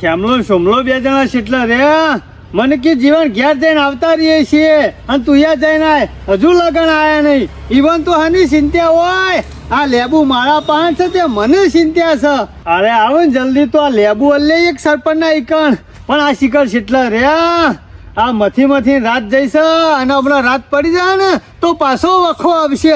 ખેમલો ને સોમલો બે જણા કેટલા રહ્યા. મને કે જીવન ઘેર જઈને આવતા રહીએ છીએ. અને તું યા જઈને આય. હજુ લગન આયા નહીં. ઈવન તો હની ચિંતા હોય. આ લેબુ મારા પાંચ છે તે મને ચિંતા છે. અરે આવો ને જલ્દી તો આ લેબુ અલ્લે એક સરપંચના ઈકણ. પણ આ શિખર કેટલા રહ્યા. આ મથી મથી રાત જઈશ અને હમણાં રાત પડી જાય ને, તો પાછો વખો આવશે.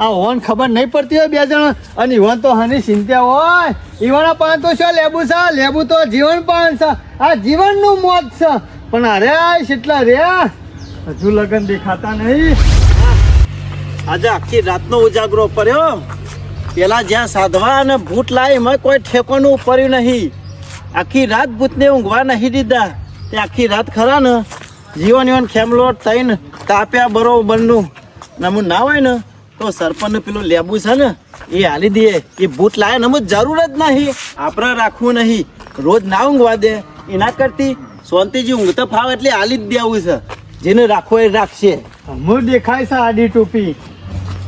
આ હોન ખબર નહીં પડતી હોય બે જણા. અને ઈવન તો હની ચિંતા હોય. ઈવાના પાન તો શું લેબુ છે? લેબુ તો જીવન પાન છે. આ જીવનનું મોત છે. પણ અરે કેટલા રે? હજુ લગન દેખાતા નહીં. આજે આખી રાતનો ઉજાગરો પડ્યો. પેલા જ્યાં સાધવા અને ભૂત લાવી એમાં કોઈ ઠેકોનું પડ્યું નહીં. આખી રાત ભૂતને ઊંઘવા નહીં દીધા. તે આખી રાત ખરા ને? જીવન જીવન ખેમલોટ થઈને તાપ્યા બરોબરનું નમું ના હોય ને? તો સરપંચ પેલું લેબુ છે ને એ હાલી દે એ ભૂત લાયા ને જરૂર જ નહીં. આપણે રાખવું નહીં. રોજ ના ઊંઘવા દે. એના કરતી. શાંતિજી ઊંઘતો ફાવે એટલે હાલી જ દેવું છે. જેને રાખવો એ રાખશે. હું દેખાય છે આડી ટોપી.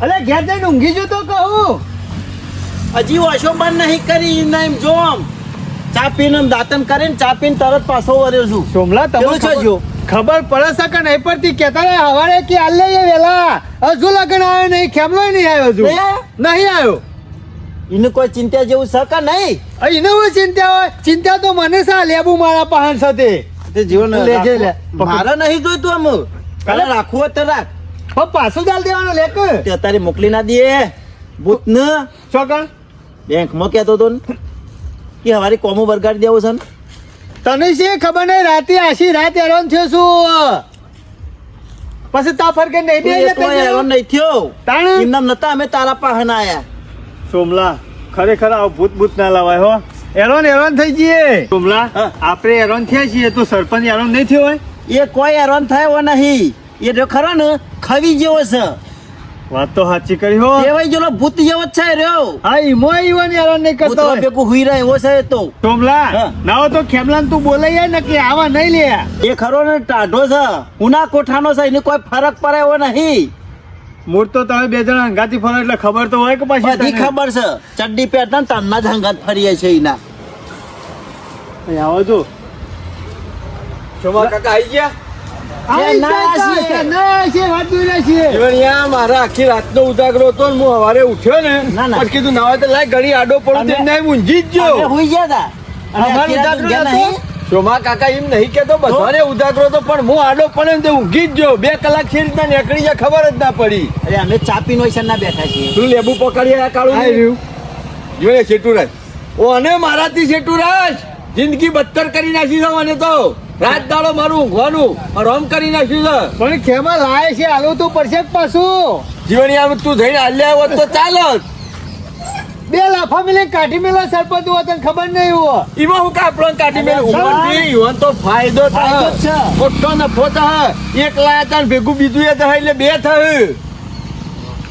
અરે ઘેર જઈને ઊંઘી જો તો કહું. હજી વાશો બંધ નહીં કરી એમને એમ જો આમ. ચા પીને દાંતન કરીને ચા પીને તરત પાછો વર્યો છું. સોમલા તમે છે ખબર- પડે છે કે નહીં પડતી? કેતા રે હવારે કે હાલ લઈએ વેલા. હજુ લગન આવ્યો નહીં ખેમલો નહીં આવ્યો હજુ. નહીં આવ્યો? એને કોઈ ચિંતા જેવું છે કે નહીં? એને હું ચિંતા હોય. ચિંતા તો મને સા લેબુ મારા પહાણ સાથે. તે જીવન લે, જે લે. મારા નહીં જોઈતું આમ. કાલે રાખવું હોય તો રાખ. હો પાછું ચાલ દેવાનો લેક તે અત્યારે મોકલી ના દે ભૂત ને છોકરા બેંકમાં કહેતો તો ને કે હવારે કોમો બરગાડી દેવો છે ને. તને છે ખબર નહીં? રાતે આશી રાત હેરાન થયો છું. પછી તા ફરકે નહીં તું બે હેરાન નહીં થયો. તાણે? એમનામ નતા અમે તારા પાસે ના આયા. સોમલા ખરેખર આ ભૂત ભૂત ના લાવાય હો. હેરાન હેરાન થઈ જઈએ. સોમલા આપણે હેરાન થયા છીએ તો સરપંચ હેરાન નહીં થયો હોય? એ કોઈ હેરાન થાય નહીં. એ જો ખરો ને ખવી જેવો છે. વાત તો સાચી કરી હો. એવાય જોલો ભૂત જેવો જ છે રહ્યો. હા ઈમો ઈવન યાર નહીં કરતો ભૂત હોય. હુઈ રહે એવો છે તો. ટોમલા નાઓ તો ખેમલાન તું બોલાય ને કે આવા નહીં લે. એ ખરો ને ટાઢો છે. ઉના કોઠાનો છે એને કોઈ ફરક પડે એવો નહીં. મૂળ તો તમે બે જણા હંગાથી ફરો એટલે ખબર તો હોય કે પાછી બધી ખબર છે. ચડ્ડી પહેરતા ને તારના જ હંગાત ફરીએ છે એના. આવો જો. શોભા કાકા આવી ગયા? ના મારા આખી ઉજાગરો હતો હું સવારે ઉઠ્યો ને કીધું તો લાય ઘડી આડો પડું તેમને જ હુઈ ગયા રાત? નહીં. કાકા એમ નહીં કેતો બધાને ઉજાગરો પણ હું આડો પડે ને તે ઊંઘી જ જો બે કલાક છે રીતના નીકળી જાય ખબર જ ના પડી. અરે અમે ચાપી નો ના બેઠા છીએ. તું લેબુ પકડી આ કાળું આઈ રહ્યું. જોયે શેઠુરાજ. ઓ અને મારાથી શેઠુરાજ જિંદગી બદતર કરી નાખી દઉં અને તો. રાત દાડો મારું ઊંઘવાનું રમ કરી નાખ્યું છે. પણ કેમાં લાય છે હાલવું તું પડશે પાછું. જીવણિયા તું જઈને હાલ્યા હોત તો ચાલો બે લાફા મિલે કાઢી મેલા સરપંચ હોત તને ખબર નહીં હોય. એમાં હું કાપડો કાઢી મેં નહીં ઈવન તો ફાયદો ફાયદો થાય છે. મોટો નફો થાય. એક લાયા તાન ભેગું બીજું એ થાય એટલે બે થાય.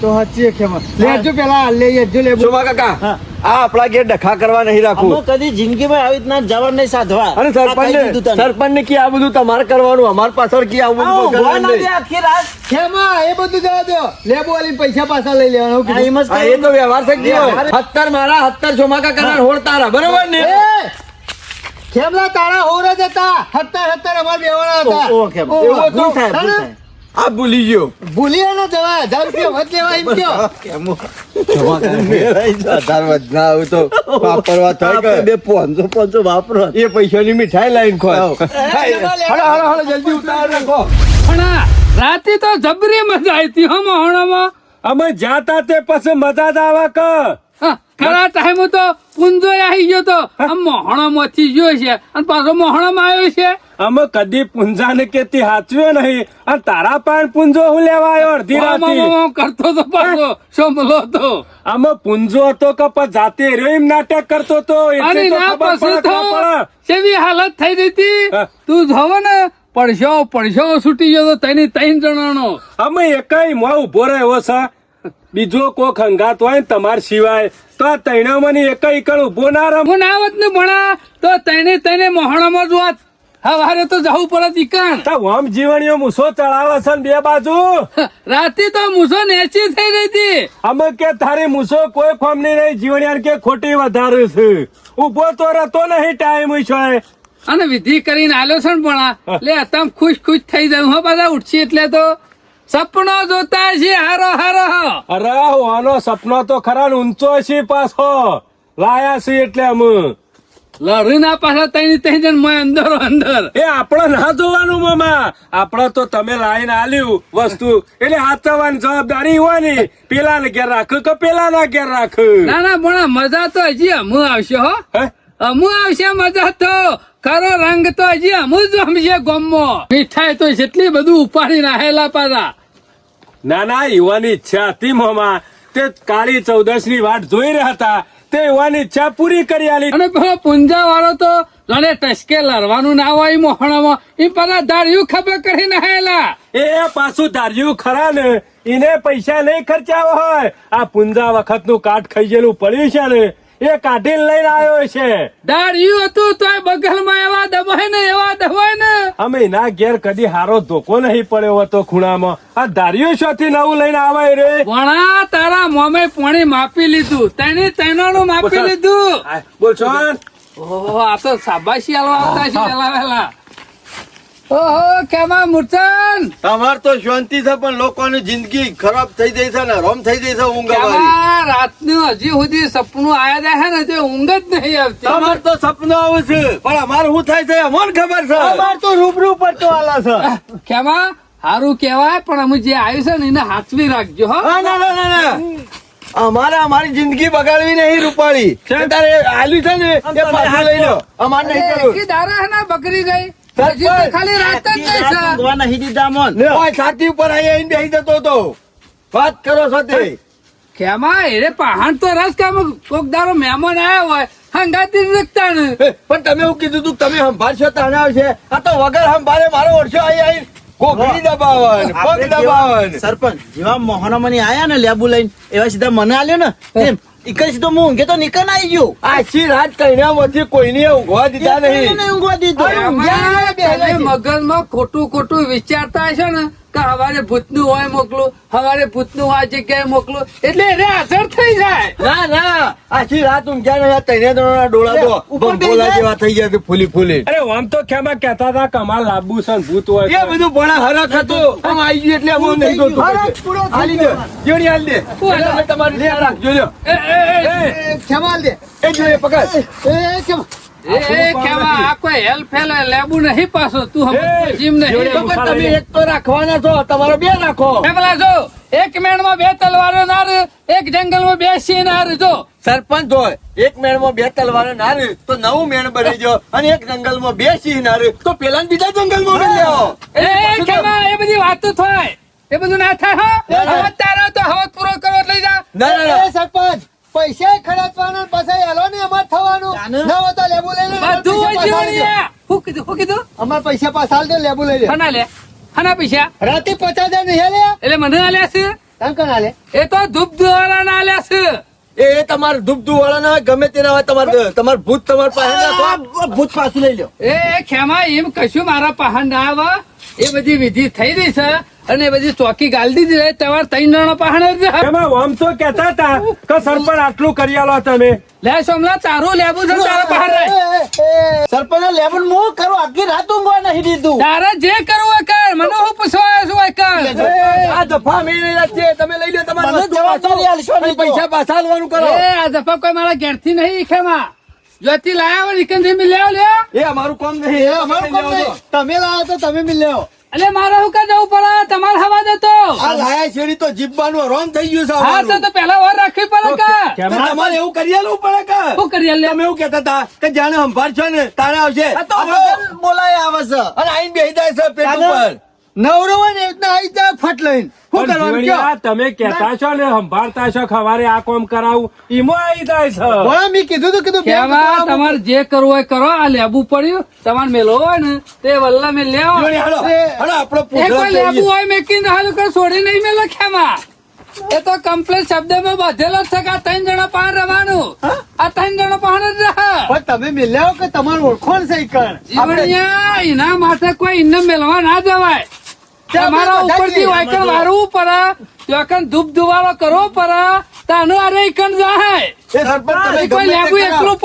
તો હચી ખેમા. લેજો પેલા હાલ લઈ જો લેબુ. કાકા? હા. આ આપણા ઘેર ડખા કરવા નહીં રાખવું. કદી જિંદગીમાં આવી રીતના જવાનું નહીં સાધવા. અને સરપંચ સરપંચ ને કી આ બધું તમારે કરવાનું અમાર પાછળ કે આવું બધું. આખી રાત. ખેમા એ બધું જવા દો. લેબો વાલી પૈસા પાછા લઈ લેવાના આ એ તો વ્યવહાર થઈ ગયો હત્તર મારા હત્તર ચોમાકા કરાર હોળ તારા બરોબર ને! ખેમલા તારા હોર જ હતા. હત્તર હત્તર અમાર બેવાના હતા. ઓકે ઓ, એવું? થાય. આ ભૂલી ગયો. ભૂલી ન જવા હજાર રૂપિયા વધ લેવા એમ કયો. હજાર વધના આવું તો વાપરવા થાય કે? બે પોંચસો પોંચસો વાપરો. એ પૈસાની મીઠાઈ લાઈન હલો હલો જલ્દી ઉતાર પણ રાતે તો જબરી મજા આવી હતી હમ હોણામાં અમે જાતા તે પછી મજા જ આવે કે હા, ખરા ટાઈમ તો પુંજો આવી ગયો તો. આમ મોહણામાંથી ગયો છે. અને પાછો મોહણામાં આવ્યો છે. અમે કદી પુંજા ને કેતી હાચવ્યો નહીં. અને તારા પાન પુંજો હું લેવા આવ્યો અડધી રાતી. કરતો તો પાછો. સોમલો તો. અમે પુંજો હતો કે પછી જાતે રહ્યો નાટક કરતો તો એટલે તો ખબર પડે. કેવી હાલત થઈ રહી હતી? તું જોવો ને પડશો પડશો છૂટી ગયો તો તૈની ત્રણ જણાનો. અમે એકાઈ મોં ઊભો રહ્યો છે. બીજો કોક હંગાત હોય તમાર સિવાય તો આ તૈણા મને એક કણ ઊભો ના રમ. હું ના આવત ને ભણા તો તૈને તૈને મોહણામાં જ વાત હવારે તો જવું પડે ઈકાન તા ઓમ જીવણીઓ મૂસો ચડાવે છે ને બે બાજુ. રાતે તો મૂસો નેચી થઈ રહી હતી. અમે કે તારી મૂસો કોઈ ફોર્મની નહીં જીવણીયાર કે ખોટી વધારે છે. ઊભો તો રહેતો નહીં ટાઈમ છે. અને વિધિ કરીને આલો છે પણ લે તમ ખુશ ખુશ થઈ જાય હો બધા ઉઠશી એટલે તો. સપનો જોતા છે હારો હારો. અરે આનો સપનો તો ખરા ઊંચો છે પાછો. લાયા છે એટલે અમે. લડી ના પાછા તઈ તઈ જણ મય અંદર અંદર. એ આપણે ના જોવાનું મામા. આપણે તો તમે લાઈન આલ્યું વસ્તુ. એટલે હાથવાની જવાબદારી હોય ને પેલા ને ઘેર રાખ કે પેલા ના ઘેર રાખ? ના ના પણ મજા તો હજી અમુ આવશે હો? અમુ આવશે મજા તો. ખરો રંગ તો હજી અમુ જ રમશે ગમો મીઠાઈ તો જેટલી બધું ઉપાડી નાખેલા પાછા. ના ના યુવાની ઈચ્છા હતી મામા. તે કાળી ચૌદશની વાટ જોઈ રહ્યા હતા. તે યુવાની ઈચ્છા પૂરી કરી આલી. અને પુંજા વાળો તો લડે ટસકે લડવાનું ના હોય મોહણામાં. એ પેલા દાળિયું ખબર કરી નાખેલા એ પાછું ધાર્યું ખરા ને. એને પૈસા નહીં ખર્ચાવા હોય. આ પુંજા વખતનું કાટ ખાઈ ગયેલું પડ્યું છે ને. એ કાઢીને લઈને આવ્યો છે. દાળિયું હતું તોય બગલમાં એવા દબાય ને એવા દબાય ને. અમે એના ઘેર કદી હારો ધોકો નહીં પડ્યો હતો ખૂણામાં. આ ધાર્યું શોથી નવું લઈને આવે રે. વણા તારા મોમે પાણી માપી લીધું. તેની તેનાનું માપી લીધું. બોલ છો ઓહો આ તો સાબાશી આલવા આવતા છે વેલા ઓહો કેમાં મૂર્તન તમાર તો શાંતિ છે પણ લોકોની જિંદગી ખરાબ થઈ જાય છે ને રોમ થઈ જાય છે ઊંઘ રાતનું હજી સુધી સપનું આયા જાય છે ને તે ઊંઘ જ નહીં આવતી. તમાર તો સપનું આવે છે પણ અમારે શું થાય છે અમને ખબર છે? અમાર તો રૂબરૂ પડતો આલા છે. કેમાં? સારું કેવાય પણ અમે જે આવ્યું છે ને એને હાથવી રાખજો હો. ના ના ના અમારે અમારી જિંદગી બગાડવી નહીં રૂપાળી. તારે આલ્યું છે ને એ પાછું લઈ લો. અમારે નહીં દારા હે ને બકરી ગઈ? ખાલી રાત જ નહીં છે ઓય, છાતી ઉપર આઈ બેસી જતો હતો. વાત કરો છો તે એરે પહાણ તો રસ કે કોક દારો મહેમાન આયા હોય હંગાતી રખતા ને. પણ તમે એવું કીધું તું તમે સંભાળશો તાને આવશે. આ તો વગર સંભાળે મારો ઓળશો આઈ આઈ કોકડી દબાવન પગ દબાવન. સરપંચ જેવા મોહનમની આયા ને લેબુ લઈને એવા સીધા મને આલ્યો ને. એમ ઈકર સીધો હું ઊંઘે તો નીકળ આવી ગયો આખી રાત કઈના માંથી કોઈને ઊંઘવા દીધા નહીં. ઊંઘવા દીધો? મગજમાં ખોટું ખોટું વિચારતા છે ને કે હવારે ભૂતનું હોય મોકલું હવારે ભૂતનું આ જગ્યાએ મોકલું એટલે એને અસર થઈ જાય. ના ના આખી રાત ઊંઘ્યા નહીં તૈને ત્રણ ડોળા તો ઉપર જેવા થઈ ગયા છે ફૂલી ફૂલી. અરે આમ તો ખેમા કહેતા હતા કમાલ લાંબુ છે ભૂત હોય એ બધું ભણા હરખ હતું. આમ આવી ગયું એટલે હું નહીં જોતું હાલી. દે. જોડી હાલ દે. તમારી ધ્યાન રાખજો જો એ, એ, એ, એ, ખેમાલ દે? એ જોઈએ પકડ. એ કેમ? એ, એ કેવા આ કોઈ હેલ્પ ફેલ લેબુ નહીં પાછો તું એ, જીમ નહીં તમે એક તો રાખવાના છો તમારો બે રાખો. પેલા જો એક મેણમાં બે તલવારો ના એક જંગલમાં બે સિંહ ના જો. સરપંચ હોય એક મેળમાં બે તલવારો ના તો નવું મેણ બની ગયો અને એક જંગલમાં બે સિંહ ના તો પેલા બીજા જંગલમાં બની એ બધી વાતો થાય. એ બધું ના થાય હો. તારો તો પૂરો કરો લઈ જા. ના ના ના. સરપંચ. પૈસા ખર્ચવાના પછી એલો ને અમાર થવાનું. ના હોય તો લેબુ લઈ લે બધું હોય જીવણીયા. શું કીધું હું કીધું? અમાર પૈસા પાછા દે લેબુ લઈ લે હના લે. હના પૈસા? રાતે પચાસ હજાર નહીં લે એટલે મને આલ્યા છે? તમ કણ આલે? એ તો ધૂપ ધુવાળા ના આલ્યા છે. એ તમાર ધૂપ ધુવાળા ના હોય ગમે તેના હોય તમારે તમાર ભૂત તમાર પાસે ના ભૂત પાછું લઈ લ્યો. એ એ ખેમા એમ કશું મારા પાસે ના આવે. એ બધી વિધિ થઈ રહી છે. અને પછી ચોકી ગાલ દીધી રહે તમારે ત્રણ જણો પહાડ એમાં આમ તો કેતા હતા કે સરપંચ આટલું કરી આલો તમે. લે સોમલા તારું લેવું છે તારા પહાડ રહે. સરપંચ લેબન હું કરો? આખી રાત ઊંઘો નહીં દીધું. તારે જે કરવું હોય કર. મને હું પૂછવા છું હોય કર. આ દફા મેળવી છે તમે લઈ લો તમારે જવાબદારી પાછો. આલશો નહીં પૈસા પાછા આલવાનું કરો. એ આ દફા કોઈ મારા ઘેરથી નહીં ખેમા જોતી લાયા હોય નિકંદી મિલ્યા લેવો લ્યો. એ અમારું કામ નહીં. એ અમારું કામ નહીં. તમે લાવો તો તમે મિલ લેવો એટલે મારે શું કા જવું પડે? તમાર હવા દેતો આ લાયા શેરી તો જીભવાનું રોન થઈ ગયું છે હા તો. તો પહેલા વાર રાખવી પડે કે? તમારે એવું કરી આલવું પડે કે? શું કરી લે તમે એવું કહેતા હતા કે જાણે સંભાળશો ને તારે આવશે. બોલાય આવે છે. અને આઈને બેહી જાય છે પેટ ઉપર. નવરો હોય ને રીતના આવી જાય ફટ લઈને. શું કરવાનું કયો તમે કહેતા છો ને સંભાળતા છો ખવારે આ કામ કરાવું ઈમો આવી જાય છે. ભણા મેં કીધું તું કીધું કેવા તમારે જે કરવું હોય કરો આ લેબુ પડ્યું. તમારે મેલો હોય ને તે વલ્લા મેં લેવો હાલો. હાલો, આપણો લેબુ. હોય હાલું કઈ છોડી નહીં મેલો ખેમા. એ તો કમ્પ્લેટ શબ્દમાં બાંધેલો જ છે કે આ ત્રણ જણા પાન રવાનું આ ત્રણ જણા પાર જ રહે. પણ તમે મિલ કે તમારું ઓળખોણ છે કણ? જીવણિયા એના માટે કોઈ ઇન્ને મેલવા ના જવાય. તમારા ઉપરથી વાયકણ મારવું પડે. વાયકણ ધૂપ ધુવાળો કરવો પડે. તાનો અરે ઈકણ જાય એ સરપંચ તમે કોઈ ગમે લેબુ તે કરો. એકલું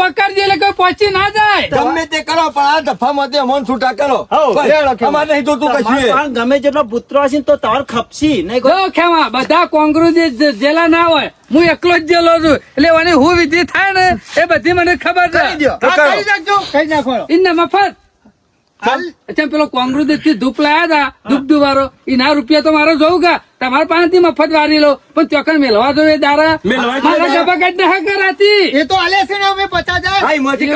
એટલે કોઈ પહોંચી ના જાય. ગમે તે કરો પણ આ દફામાંથી અમોને છૂટા કરો. હઉ, બસ, લેવડો કેમ? અમારે નહીં જોતું કશું તમારે એ. પણ ગમે જેટલો પુત્રો હશે તો તમારે ખપશી. નહીં જો ખેમા બધા કોંગ્રેસ જેલા ના હોય હું એકલો જ જેલો છું. એટલે મને હું વિધિ થાય ને એ બધી મને ખબર કરી દ્યો. છે હા, કરો. કરી નાખજો. કઈ નાખવાનો. ઇને મફત. અચ્છા પેલો કોંગ્રેસથી ધૂપ લાયા હતા ધૂપ દુવારો એના રૂપિયા તો મારો જોવું કા? તમારા પાસેથી મફત વારી લો. પણ ચોકન મેલવા એ દારા. મેલવા મારા ગભા કાઢ ના કરાતી એ તો આલે છે ને અમે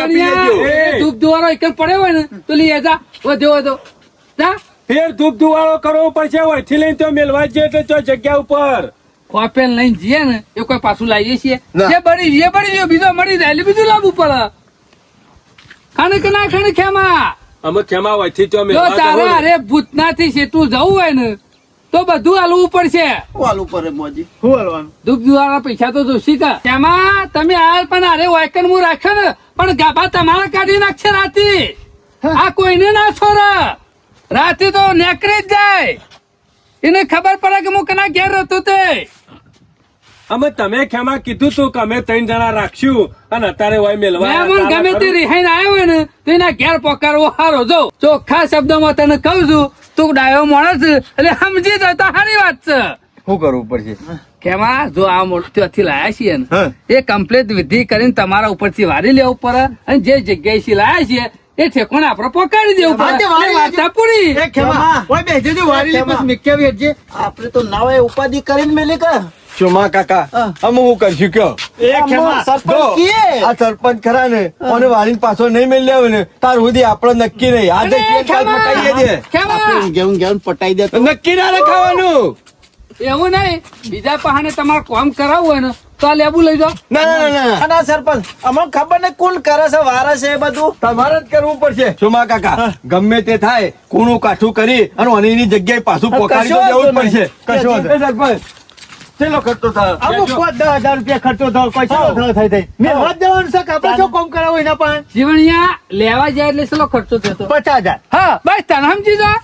લેજો. એ. ધૂપ દુવારો એક પડ્યો હોય ને તો લઈ જા વધ્યો વધો જા. ફેર ધૂપ ધુવાળો કરવો પડશે હોયથી લઈને તો મેલવા જઈએ તો જો જગ્યા ઉપર. કોપેન લઈને જઈએ ને એ કોઈ પાછું લાવીએ છીએ. ના. જે બળી જે બળી ગયો બીજો મળી જાય. એટલે બીજું લાવવું પડે. ખાણે કે ના ખાણે ખેમા? અમે ખેમા હોયથી તો જો મેલવા તારે અરે ભૂતનાથી સેતું જવું હોય ને તો બધું હાલવું પડશે. વાલું પડે મોજી? શું હાલવાનું? દ્વારા પૈસા તો જોશી કા. તેમાં તમે આ પણ અરે વાયકન હું રાખ્યો ને પણ ગાભા તમારે કાઢી નાખશે રાતે આ કોઈને ના છોડે. રાતે તો નેકરી જ જાય. એને ખબર પડે કે હું કના ઘેર રહેતો તે. અમે તમે ખેમા કીધું તું કે અમે ત્રણ જણા રાખશું અને અત્યારે હોય મેલવા મહેમાન ગમે તે રિહાઈને આવ્યો હોય ને તો એના ઘેર પોકારવો હારો. જો ચોખ્ખા શબ્દમાં તને કહું છું તું ડાયો માણસ એટલે સમજી જાય તો સારી વાત છે. શું કરવું પડશે? કેમાં જો આ મોરતીઓથી લાયા છીએ ને એ કમ્પ્લીટ વિધિ કરીને તમારા ઉપરથી વારી લેવું પડે અને જે જગ્યાએથી લાયા છીએ એ ઠેકોને આપડે પોકાડી દેવું હા, તે પડે વાર્તા પૂરી ઓય બેસજો વારી લે પછી મિક્યા વેચજે આપણે તો નવા હોય ઉપાધિ કરીને મેલી કે? ચોમા કાકા અમે હું કરશું કયો એ ખેમા સરપંચ જો, કીએ. આ સરપંચ ખરા ને અને વાળીને પાછો નહીં મેળ આવે ને તાર સુધી આપણો નક્કી નહીં. આજે અરે, કેમ? કાલ ખેમા! પટાઈએ દે ઘેઉં ઘેઉં પટાઈ દે નક્કી ના રખાવાનું. એવું નહીં. બીજા પહાને તમારે કામ કરાવવું હોય ને તો આ લેબુ લઈ જાઓ. ના ના ના ના. સરપંચ અમને ખબર ને કોણ કરે છે વારે છે એ બધું. તમારે જ કરવું પડશે. ચોમા કાકા ગમે તે થાય કુણું કાઠું કરી અને ઓની એની જગ્યાએ પાછું પોકારી જવું દેવું પડશે. કશો સરપંચ. ચેલો ખર્ચો થાય. અમુક પાંચ દસ હજાર રૂપિયા ખર્ચો થયો કોઈ ચેલો થયો થઈ થઈ. મેં વાત જવાનું છે કે આપણે શું કામ કરાવો એના પણ જીવણિયા લેવા જાય એટલે કેટલો ખર્ચો થયો પચાસ હજાર. હા બસ તને સમજી જા.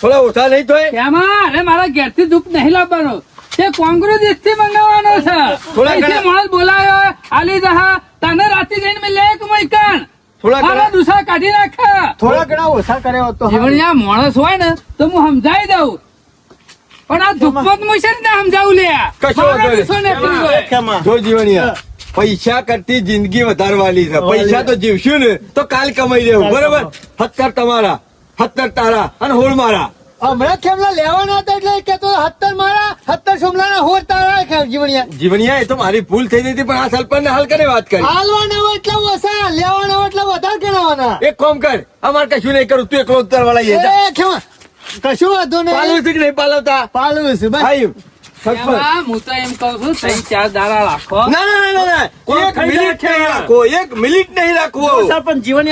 થોડા ઓછા નહીં થાય એમાં અરે મારા ઘેરથી દુઃખ નહીં લાવવાનો. તે કોંગ્રેસ દેશથી મંગાવવાનો છે. થોડા ઘણા- માણસ બોલાયો આલી દહા તને રાતે જઈને મેં લેક કે મૈકાન થોડા ઘણા- દુસા કાઢી નાખે. થોડા ઘણા ઓછા કર્યા હોત તો જીવણિયા માણસ હોય ને તો હું સમજાવી દઉં. પણ આ ધૂપમત મુ છે ને સમજાવું લે. કશો જો જીવણિયા પૈસા કરતી જિંદગી વધારવાની છે. પૈસા તો જીવશું ને તો કાલ કમાઈ લેવું. બરોબર? હત્તર તમારા હત્તર તારા અને હોળ મારા. હમણાં ખેમલા લેવાના હતા એટલે કે તો હત્તર મારા સત્તર સોમલાના હોર તારા જીવણિયા જીવણિયા એ તો મારી ભૂલ થઈ ગઈ હતી પણ આ સરપંચ ને હાલ કરે વાત કરી? હાલવાના હોય એટલે ઓછા લેવાના હોય એટલે વધારે ગણાવાના. એક કોમ કર અમારે કશું નહીં કરું તું એકલો ઉત્તર વાળા કશું વાંધો પાલવું નહીં છે કે નહીં પાલવતા? પાલવું છે બસ. આઈ સરપંચ એમાં હું તો એમ કઉ છું ત્રણ ચાર દાડા રાખો. ના ના ના, ના ના. એક મિનિટ નહીં રાખવો એક મિનિટ નહીં રાખવો જીવન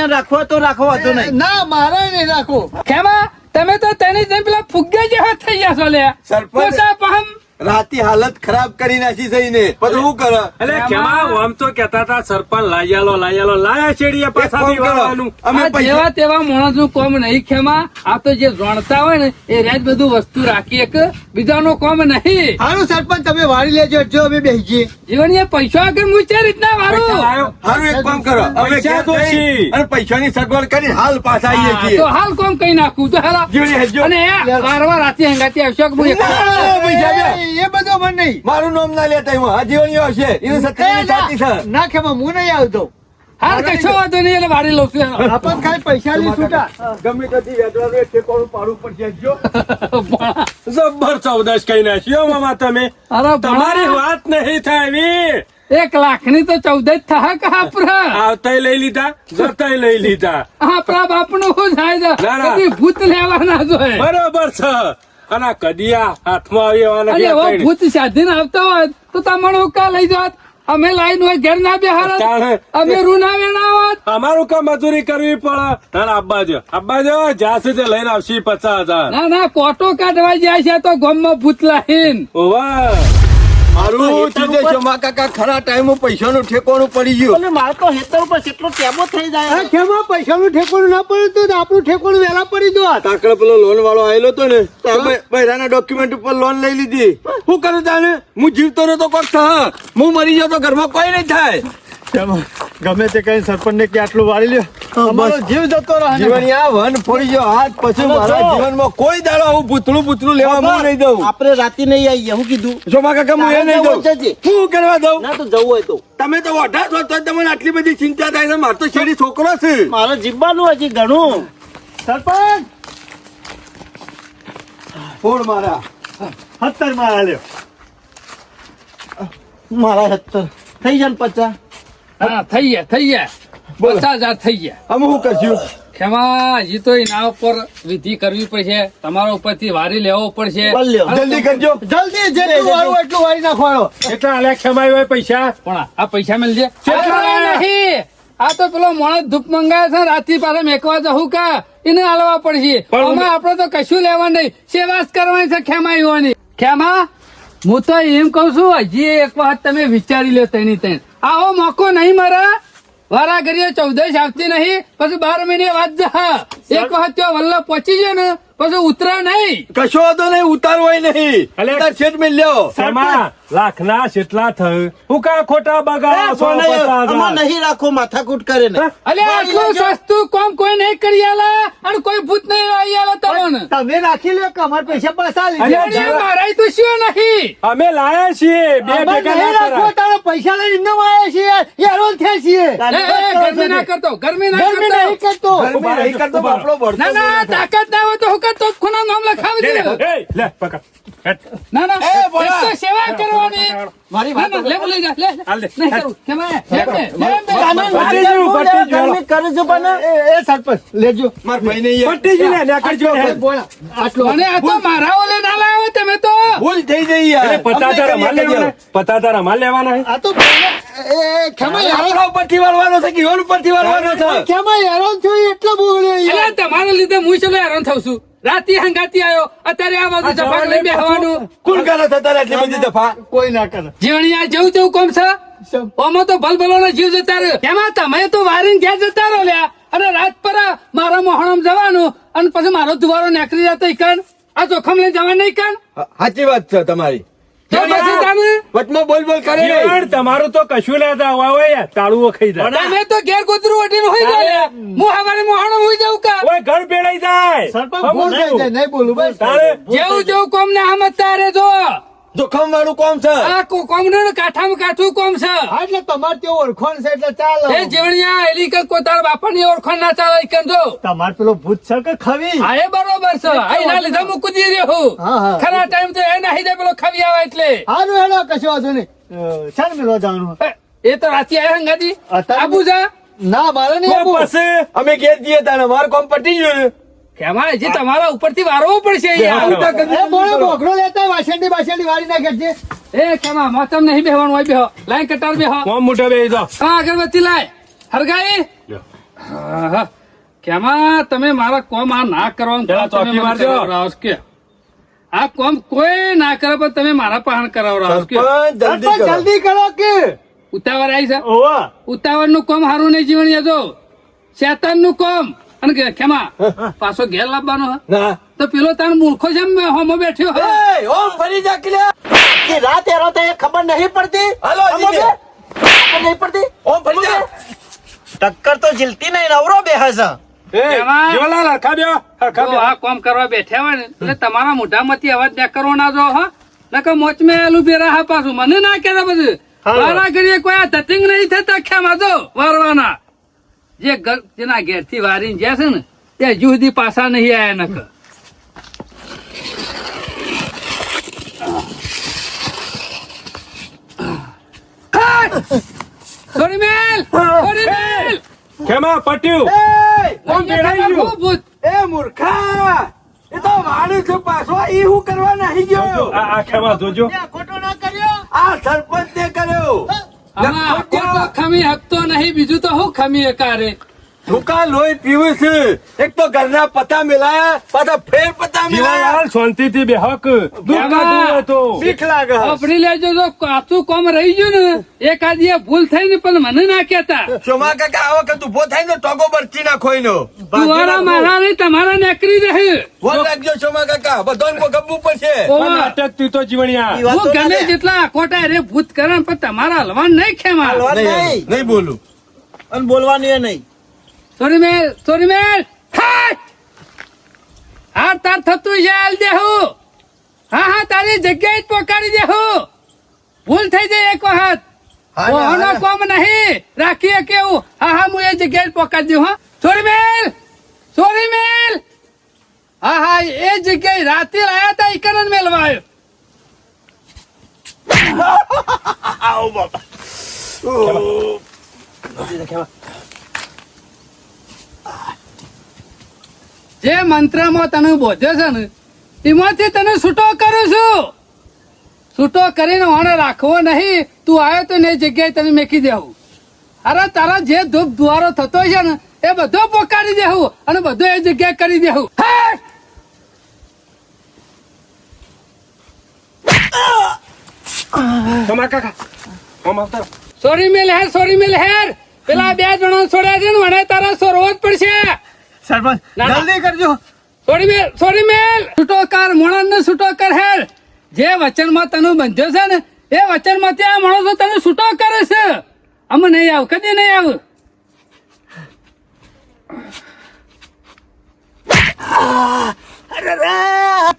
તો રાખો હતો નહીં. ના મારે નહીં રાખો. કેમાં તમે તો તેની પેલા ફુગ્ગા જેવા થઈ ગયા છો લે સરપંચ- રાતી હાલત ખરાબ કરી નાખી સહી ને પછી શું કરે? એટલે કેમાં? આમ તો કેતા હતા સરપંચ લાયાલો લાયાલો લાયા છેડીએ પાછા કરો. અમે જેવા તેવા માણસનું કોમ નહીં ખેમા. આ તો જે જાણતા હોય ને એ રેજ બધું વસ્તુ રાખી એક. બીજાનો કોમ નહીં. હારું સરપંચ તમે વાળી લેજો જો અમે બેસી જઈએ જીવન એ પૈસા આગળ હું છે રીતના વારું હારું એક કામ કરો. અમે. અને પૈસાની સગવડ કરી હાલ પાછા આવીએ છીએ. તો હાલ કોમ કઈ નાખું. તો હેલા. અને વારવાર રાતે હંગાતી આવશે પૈસા. એ બધો મને નહીં. મારું નામ ના લેતા એમાં આ છે. એનું સત્ય સાચી છે. ના- હું નહીં આવતો. હાલ કશો વાંધો નહીં એટલે વાળી લઉં છું આપણ ખાલી પૈસા લઈ છૂટા. ગમે ત્યાંથી વેદવાનું એક ઠેકાણું પાડું પડશે જો જબ્બર ચૌદશ કઈ નાખ્યો મામા તમે. તમારી વાત નહીં થાય એક લાખની તો ચૌદ જ થા કે આપણા આવતા લઈ લીધા જતા લઈ લીધા. આપણા બાપનું શું થાય. કદી ભૂત લેવાના જોઈએ બરોબર છે. અને આ કડિયા હાથમાં આવી એવો ત્રણ. ભૂત સાધીને આવતા હોત તો તમારો કા લઈ જાત. અમે લાઈન હોય ઘેર ના બેહાર અમે રૂ ના હોત અમારું કામ મજૂરી કરવી પડે. ના આબ્બા જો. આબ્બા જો જ્યાં સુધી લઈને આવશે પચાસ હજાર. ના ના કોટો કાઢવા જાય છે તો ગોમમાં ભૂત લાઈન ઓવા. મારું તીજે શમા કાકા ખરા ટાઈમે પૈસાનું ઠેકોણું પડી ગયું. અને મારે તો હેતર ઉપર કેટલો ટેબો થઈ જાય હા, કેમાં? પૈસાનું ઠેકોણું ના પડ્યું તો આપણું ઠેકોણું વહેલા પડી જોત તાકડે પેલો લોન વાળો આવેલો તો ને બૈરાના ડોક્યુમેન્ટ ઉપર લોન લઈ લીધી. શું કરું તાને? હું જીવતો નતો કોક થા. હું મરી ગયો તો ઘરમાં કોઈ નહીં થાય. ગમે તે કઈ સરપંચ ને કે આટલું વાળી લ્યો અમારો જીવ જતો રહે જીવન આ વન ફોડી ગયો. હાથ પછી મારા જીવનમાં કોઈ દાડો આવું પૂતળું પૂતળું લેવા હું નહીં દઉં. આપણે રાતે નહીં આવીએ હું કીધું. શોભા કાકા હું એ નહીં દઉં. હું કરવા દઉં? ના તો જવું હોય તો. તમે તો વઢા છો તો તમને આટલી બધી ચિંતા થાય છે. મારો તો શેરી છોકરો છે. મારો જીવવાનું હજી ઘણું. સરપંચ! ફોડ મારા. સત્તર મારા લ્યો. મારા હેતર થઈ જાય પચાસ. હા થઈ ગયા થઈ ગયા પચાસ હજાર થઈ ગયા અમે શું કરશું ખેમા હજી તો એના ઉપર વિધિ કરવી પડશે. તમારા ઉપરથી વારી લેવો પડશે. જલ્દી કરજો. જલ્દી જેટલું વારું એટલું વારી નાખવાનો એટલા આલ્યા ખેમાઈ હોય પૈસા. પણ આ પૈસા મળજે નહીં. આ તો પેલો માણસ ધૂપ મંગાવે છે રાતી પાસે મેકવા જવું કા? એને હાલવા પડશે. આમાં આપડે તો કશું લેવા નહીં. સેવા કરવાની છે ખેમા હોવાની ખેમા હું તો એમ કઉ છું હજી એક વખત તમે વિચારી લો તેની તેન આવો મોકો નહીં મારા વારા ઘડીએ ચૌદશ આવતી નહીં પછી બાર મહિને વાત જા એક વખત ત્યાં વલ્લભ પહોંચી જાય ને પછી ઉતરા નહીં. કશો વાંધો નહીં ઉતાર હોય નહીં. અલે. શેઠ મિલ્યો સમા લાખના શેટલા થયું. હું કા ખોટા બગાડો? નહીં રાખો માથાકૂટ કરે ને અલે આટલું સસ્તું કોમ કોઈ નહીં કરી આલા અને કોઈ ભૂત નહીં આવી આલા તમને. તમે રાખી લ્યો કે અમાર પૈસા પાછા લીધે મારાય તો શું નહીં? અમે લાયા છીએ બે ભેગા નહીં રાખો તારા પૈસા લઈને એમને વાળ્યા છીએ. હેરાન થયા છીએ. ગરમી ના કરતો ગરમી ના ગરમી નહીં કરતો. કરતો. ગરમી નહીં કરતો ભરતો ના ના તાકાત ના હોય તો હું કરતો ખૂણા નામ લખાવી દે લે, એ, લે, પકડ. ના ના એ, એક બોલા. તો સેવા કરવાની. મારી વાત લે, લઈ જા, લે, લે. હાલ દે. નહીં કરું. કેમ હે? ગયું, પતી ગયું. ગરમી કરે છે પણ એ એ સરપંચ લેજો. માર ભાઈ ને પટી જો ને, નેકળ જો, બોલા. આટલો અને આ તો મારા ઓલે ના લાવ્યો તમે તો. ભૂલ થઈ જઈ યાર. પતા તારા માલ લેવાના? પતા તારા માલ લેવાના હે? આ તો એ એ યાર? ઉપરથી વાળવાનો છે કે ઈવન ઉપરથી વાળવાનો છે? ખેમા યાર? થયો એટલો બોલ્યો યાર. તમારા લીધે હું ચલો હેરાન થઉં છું. રાતી હંગાતી આવ્યો. અત્યારે આ બાજુ જફા લઈ બેહવાનું. કોણ કરે છે તારે એટલી બધી દફા કોઈ ના કરે. જીવણી આ જેવું તેવું કોમ છે? ઓમાં તો ભલભલો જીવ જતા રહ્યો. એમાં તમે તો વારીને ઘેર જતા રહો લ્યા. અને રાત પર મારા મોહણમ જવાનું અને પછી મારો દુવારો નીકળી જતો ઈકણ આ જોખમ લઈ જવા નહીં કણ? સાચી વાત છે તમારી. તો પછી તમે? વચમાં બોલ બોલ કરે. તમારું તો કશું લેતા હોય હોય તાળુઓ ખાઈ જાય. તમે તો ઘેર ગોતરું વટીને હોઈ જાવ હું હવારે મોહણમ હોઈ જાઉં કા? ઓય ઘર ભેળાઈ જાય. સરપંચ ભૂલ જાય નહીં બોલું બસ. તારે જેવું જેવું કોમ ને આમ તારે જો જોખમ વાળું કોમ છે. આ કો- કોમ ને કાઠામાં કાઠું કોમ છે. હા, એટલે તમારે તે ઓળખણ છે એટલે ચાલે. એ જીવણિયા એલી કે કોઈ બાપા ની ઓળખાણ ના ચાલે ઈકણ જો તમાર પેલો ભૂત છે કે ખવી? હા એ બરોબર છે. આ એના લીધે હું કુદી રહ્યો હું. હા, હા. ખરા ટાઈમ તો એ નાહી જાય પેલો ખવી આવે એટલે. સારું હેડો કશું વાંધો નહીં. ચાલ મેળવા જવાનું એ તો રાતે આવ્યા હંગાજી? અત્યારે- આબુ જા. ના મારે નહીં પછી અમે ઘેર જઈએ તારે મારું કોમ પટી ગયું. એમાં જે તમારા ઉપરથી વારવો પડશે બોકડો લેતા હોય, વાસણની વાળી નાખે છે. એ કેમાં મોતમ નહીં બેહવાનું હોય બેહો. લાઈન કટાર બેહો. કોમ મોઢે બેહી દો હા અગરબત્તી લાય. હરગાઈ? હા. કેમાં તમે મારા કોમ આ ના કરવાનું તમે ચોકી મારજો. રાવસ કે. આ કોમ કોઈ ના કરે પણ તમે મારા પાસે કરાવો છો કે જલ્દી કરો. જલ્દી કરો કે. ઉતાવળ આવી છે. ઓવા. ઉતાવળનું કોમ હારું નહીં જીવન યાદો. શેતાનનું કોમ. અને કે કેમાં પાછો ઘેર લાવવાનો તો પેલો તાર મૂર્ખો છે એમ હોમો બેઠ્યો હે. ઓમ ફરી જા કે લે. કે રાત હેરો ખબર નહીં પડતી? હલો બે. ખબર નહીં પડતી? ઓમ ફરી જા. ટક્કર તો જીલતી નહીં નવરો બે છે. તમારા એમાં- માંથી હરખા બેહો, હરખા જો બેહો. આ કોમ કરવા બેઠા હોય એટલે તમારા મોઢામાંથી અવાજ ના કરો ના જો હા. નકર મોચ મેં એલું બેરા હા પાછું. મને ના કે બધું વારા ઘડીએ કોઈ આ ધતિંગ નહીં થતા ખેમા જો વારવાના. જે ઘર જેના ઘેરથી વારીને જ્યાં છે ને તે હજુ સુધી પાછા નહીં આયા નખ થોડી મેલ થોડી મેલ ખેમા પટ્યું કોમ ભેળાઈ ગયું ભૂત. એ મૂર્ખા! એ તો વાળું છે પાછો. ઈ હું કરવા નહીં ગયો? આ આ જોજો? ખોટો ના કર્યો? આ સરપંચ ને કર્યો ખમી હકતો નહીં બીજું તો હું ખમી હકારે ટૂંકા લોહી પીવું છે. એક તો ઘરના પતા મેલાયા પાછા ફેર પતા મેલાયા. યાર શાંતિથી બેહક. તો બીક લાગે આપણી લેજો તો કાચું કોમ રહી ગયું ને. એકાદ એ ભૂલ થઈ ને પણ મને ના કેતા સોમા કાકા આ વખત ઊભો થાય ને ટોગો બરચી નાખોઈ નો તમારા મારા નહીં તમારા નેકરી રહે. વોટ રાખજો સોમા કાકા બધોન કો ગબ્બુ પડશે. નાટક તું તો જીવણિયા. હું ગમે જેટલા ખોટા રે ભૂત કરે પણ તમારા હલવાન નહીં ખેમા નહીં નહીં. નહીં બોલું. અને બોલવાનું એ નહીં. સોરી મેલ સોરી મેલ હાટ! હા તાર થતું છે હાલ દેહું. હા હા તારી જગ્યાએ જ પોકાડી દેહું. ભૂલ થઈ જાય એક વખત. ઓહનો. કોમ નહીં. રાખીએ કેવું? હા હા હું એ જગ્યાએ જ પોકાડી દઉં હા. સોનીમેલ સોનીમેલ. હા હા એ જગ્યાએ રાતે લાયા તા ઈકન જ મેલવા આવ્યો. જે મંત્રમાં તને બોધ્યો છે ને તેમાંથી તને છૂટો કરું છું. છૂટો કરીને ઓને રાખવો નહીં તું આવ્યો તો ને જગ્યાએ તને મેકી દેવું. અરે તારા જે ધૂપ દ્વારો થતો છે ને એ બધો પોકાડી દેવું અને બધો એ જગ્યાએ કરી દેવું. સોરી મિલ હેર સોરી મિલ હેર પેલા બે જણા છોડ્યા છે ને મને તારા સોરવો જ પડશે. સરપંચ. જલ્દી કરજો. થોડી મેલ થોડી મેલ. છૂટો કર મોણસ ને છૂટો કર હેર જે વચનમાં તને બંધ્યો છે ને એ વચનમાં ત્યાં માણસો તને છૂટો કરે છે. અમે નહીં આવ કદી નહીં આવ.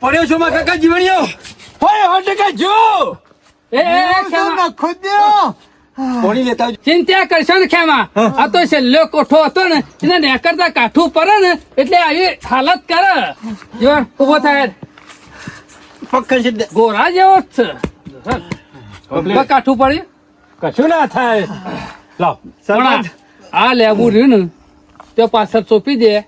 પડ્યો સોમા કાકા જીવણીઓ હોય સો ટકા જો એ, એ, એ, ખુદ પોણી લેતા. ચિંતા કરશો ને ખેમા. આ તો છેલ્લો કોઠો હતો ને એને નેકરતા કાઠું પડે ને એટલે આવી હાલત કરે. જો ઊભો થાય. ખેંચી ગોરા જેવો જ છે. કાઠું પડ્યું? કશું ના થાય. લાવ. આ- આ લેવું રહ્યું ને તો પાછળ ચોપી દે.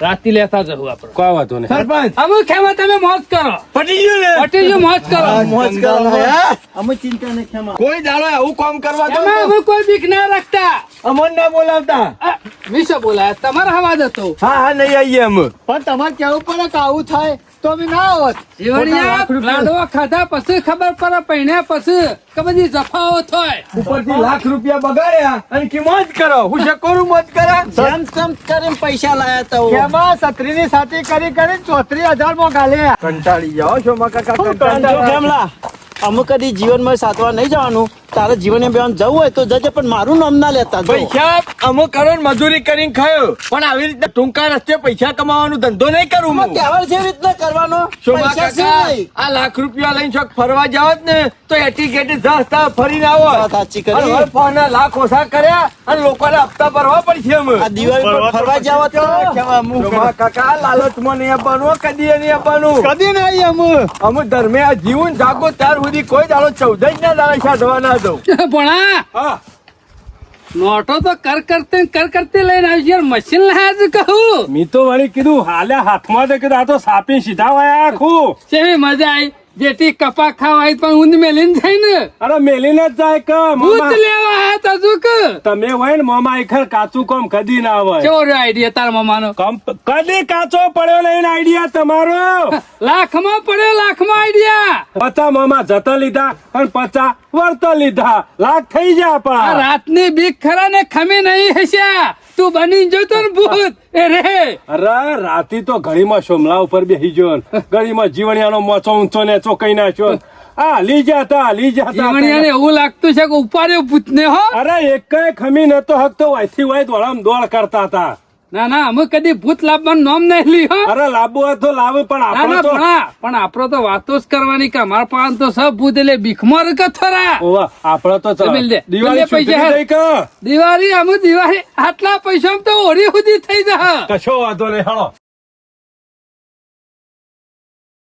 રાતી લેતા જવું આપણે. કોઈ વાંધો નહીં. સરપંચ! અમે ખેમા તમે મોજ કરો. પટી ગયું ને પટી ગયું મોજ કરો. મોજ કરો અમે ચિંતા નહીં ખેમા. કોઈ દાડો આવું કામ કરવા દો અમે કોઈ બીક ના રાખતા. અમન ના બોલાવતા? મિશો વિશે બોલાય. તમારા હવાજ હતો હા હા નહીં આવીએ અમે. પણ તમારે કેવું પડે કે આવું થાય. તો અમે ના આવત લાડવા ખાધા પછી ખબર પડે પહેણ્યા પછી કે બધી જફાઓ થાય. ઉપરથી લાખ રૂપિયા બગાડ્યા અને કે મોજ કરો? હું શકોરું મોજ કરે? સમ સમ કરીને પૈસા લાયા તા. એમાં છત્રીની સાથી કરી કરી ચોત્રીસ હજારમાં ગાલે કંટાળી જાઓ છો મકા કંટાળી ખેમલા અમુક કદી જીવનમાં સાતવા નહીં જવાનું તારે જીવને બેવાન જવું હોય તો જજે પણ મારું નામ ના લેતા પૈસા અમુક કરો મજૂરી કરીને ખાયો પણ આવી રીતે ટૂંકા રસ્તે પૈસા કમાવાનો ધંધો નહીં કરું હું. કેવળ છે એવી રીતના કરવાનો? છે. આ લાખ રૂપિયા લઈને ચોક ફરવા જાવ ને તો એટી ગેટી જસ્તા ફરીને આવો. વાત સાચી કરી. લાખ ઓછા કર્યા અને લોકોને હપ્તા ભરવા પડશે અમે આ દિવાળી પર ફરવા જાવ તો. કાકા લાલચમાં નહીં આપવાનું કદી નહીં આપવાનું કદી નહીં અમે અમે ધર્મે આ જીવન જાગો ત્યાર સુધી કોઈ દાડો ચૌદ જ ના દાડા સાધવા ના દઉં. ભણા હા. નોટો તો કર કરતે કર કરતે લઈને આવી યાર મશીન લાજ કહું. મી તો વળી કીધું હાલ્યા હાથમાં તો કીધું આ તો સાપી સીધા વાયા આખું. કેવી મજા આવી જેથી કપા ખાવાય પણ ઊંધ મેલીન થાય ને. અરે મેલીને જ જાય કે ભૂત લેવા આયા તા શું કે. તમે હોય ને મામા ખર કાચું કોમ કદી ના હોય. કેવો રહ્યો આઈડિયા તાર મામાનો? કમ- કદી કાચો પડ્યો નહીં આઈડિયા તમારો. લાખમાં પડ્યો લાખમાં આઈડિયા પચા મામા જતા લીધા અને પચા વર્ત લીધા. લાખ થઈ ગયા આ પણ રાતની બીક ખરા ને ખમી નહીં હસ્યા. તું બની જોતો ને ભૂત. એ રે! અરે રાતી તો ઘડીમાં સોમલા ઉપર બેસી ગયો ગળીમાં ઘડીમાં જીવણિયાનો મોચો ઊંચો ને ચોકાઈ નાખ્યો. આ લઈ જતા લઈ જીવણિયાને જતા એવું લાગતું છે કે ઉપાડ્યો ભૂતને હો? અરે એક ખમી નતો હક તો વાયથી વાય દોડામ દોડ કરતા હતા. ના ના અમે કદી ભૂત લાવવાનું નામ નહીં લી હો અરે લાવવું હોય તો લાવે પણ આપણે ના તો પણ પણ આપડે તો વાતો જ કરવાની કે અમારા પાન તો સબ ભૂત એટલે ભીખમર કે થરા ઓવા, આપણે તો. દે. દિવાળી દે પૈસા હાલ. કે દિવાળી અમે દિવાળી આટલા પૈસા તો ઓરી સુધી થઈ જા કશો વાંધો નહીં હાલો